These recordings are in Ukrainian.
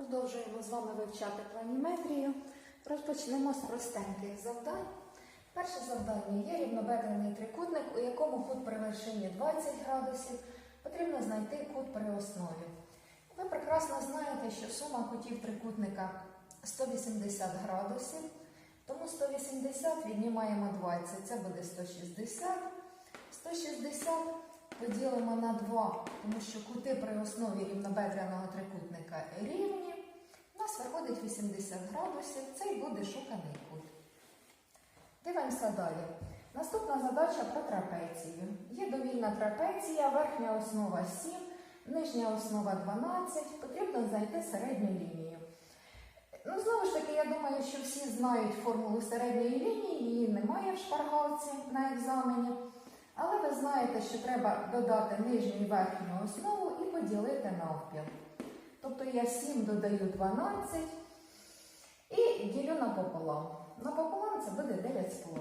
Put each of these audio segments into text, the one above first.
Продовжуємо з вами вивчати планіметрію. Розпочнемо з простеньких завдань. Перше завдання є рівнобедрений трикутник, у якому кут при вершині 20 градусів. Потрібно знайти кут при основі. Ви прекрасно знаєте, що сума кутів трикутника 180 градусів, тому 180 віднімаємо 20, це буде 160. 160 поділимо на 2, тому що кути при основі рівнобедреного трикутника рівні. У нас виходить 80 градусів, це і буде шуканий кут. Дивимося далі. Наступна задача про трапецію. Є довільна трапеція, верхня основа 7, нижня основа 12. Потрібно знайти середню лінію. Ну, знову ж таки, я думаю, що всі знають формулу середньої лінії, її немає в шпаргалці на екзамені. Але ви знаєте, що треба додати нижню і верхню основу і поділити навпіл. Тобто я 7 додаю 12 і ділю напополам. Напополам це буде 9,5.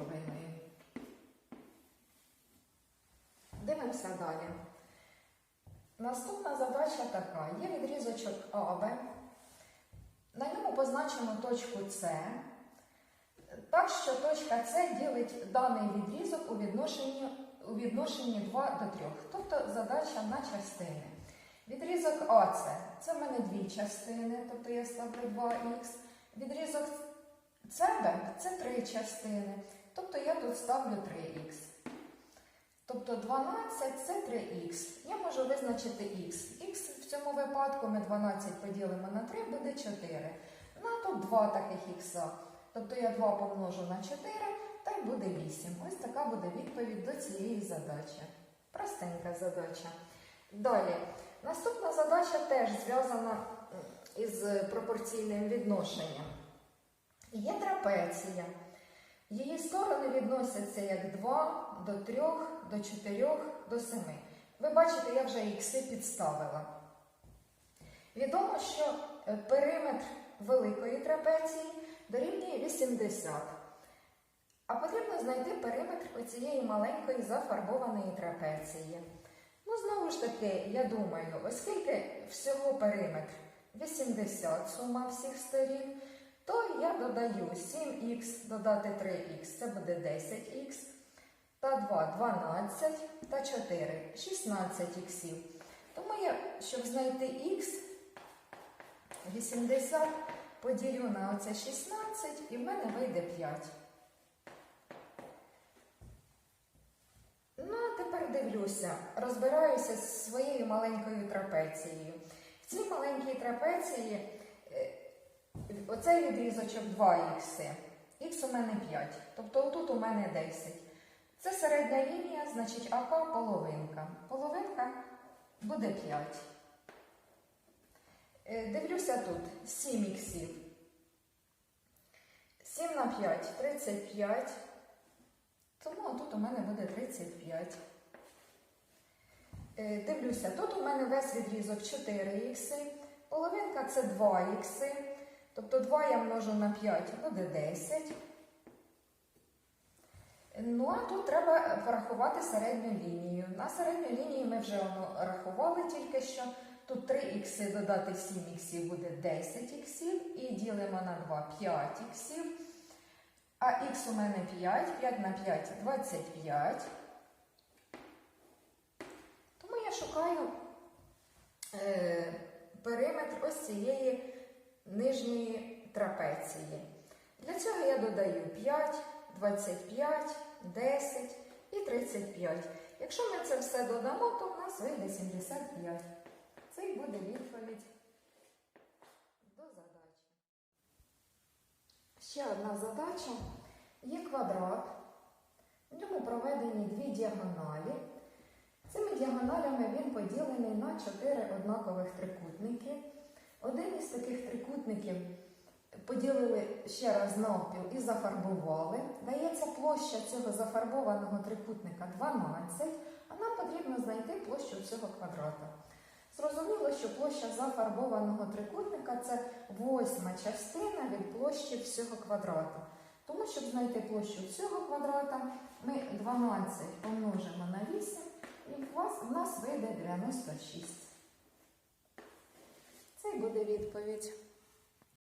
Дивимося далі. Наступна задача така: є відрізочок АБ. На ньому позначено точку С. Так що точка С ділить даний відрізок у відношенні, у відношенні 2 до 3. Тобто задача на частини. Відрізок АС це в мене дві частини, тобто я ставлю 2х. Відрізок СБ це три частини, тобто я тут ставлю 3х. Тобто 12 це 3х. Я можу визначити х. Х в цьому випадку ми 12 поділимо на 3, буде 4. Ну, тут два таких х. Тобто я 2 помножу на 4, буде 8. Ось така буде відповідь до цієї задачі. Простенька задача. Далі. Наступна задача теж зв'язана із пропорційним відношенням. Є трапеція. Її сторони відносяться як 2 до 3, до 4, до 7. Ви бачите, я вже ікси підставила. Відомо, що е, периметр великої трапеції дорівнює 80. А потрібно знайти периметр оцієї маленької зафарбованої трапеції. Ну, знову ж таки, я думаю, оскільки всього периметр 80 сума всіх сторін, то я додаю 7х додати 3х, це буде 10х, та 2 12 та 4 16 х. Тому я, щоб знайти х, 80 поділю на оце 16 і в мене вийде 5. Ну, а тепер дивлюся, розбираюся з своєю маленькою трапецією. В цій маленькій трапеції е, оцей відрізочок 2х, х у мене 5, тобто отут у мене 10. Це середня лінія, значить АК половинка. Половинка буде 5. Е, Дивлюся тут 7 іксів. 7 на 5 35. Тому тут у мене буде 35. Е, Дивлюся, тут у мене весь відрізок 4 ікси. Половинка це 2 ікси. Тобто 2 я множу на 5 буде 10. Ну, а тут треба порахувати середню лінію. На середню лінію ми вже рахували тільки що. Тут 3 ікси додати 7 іксів буде 10 іксів. І ділимо на 2 5 іксів. А х у мене 5, 5 на 5 25. Тому я шукаю е, периметр ось цієї нижньої трапеції. Для цього я додаю 5, 25, 10 і 35. Якщо ми це все додамо, то в нас вийде 75. Це і буде відповідь до задачі. Ще одна задача. Є квадрат. В ньому проведені дві діагоналі. Цими діагоналями він поділений на чотири однакових трикутники. Один із таких трикутників поділили ще раз навпіл і зафарбували. Дається площа цього зафарбованого трикутника 12, а нам потрібно знайти площу цього квадрата. Зрозуміло, що площа зафарбованого трикутника це восьма частина від площі всього квадрата. Тому, щоб знайти площу всього квадрата, ми 12 помножимо на 8 і в нас вийде 96. Це буде відповідь.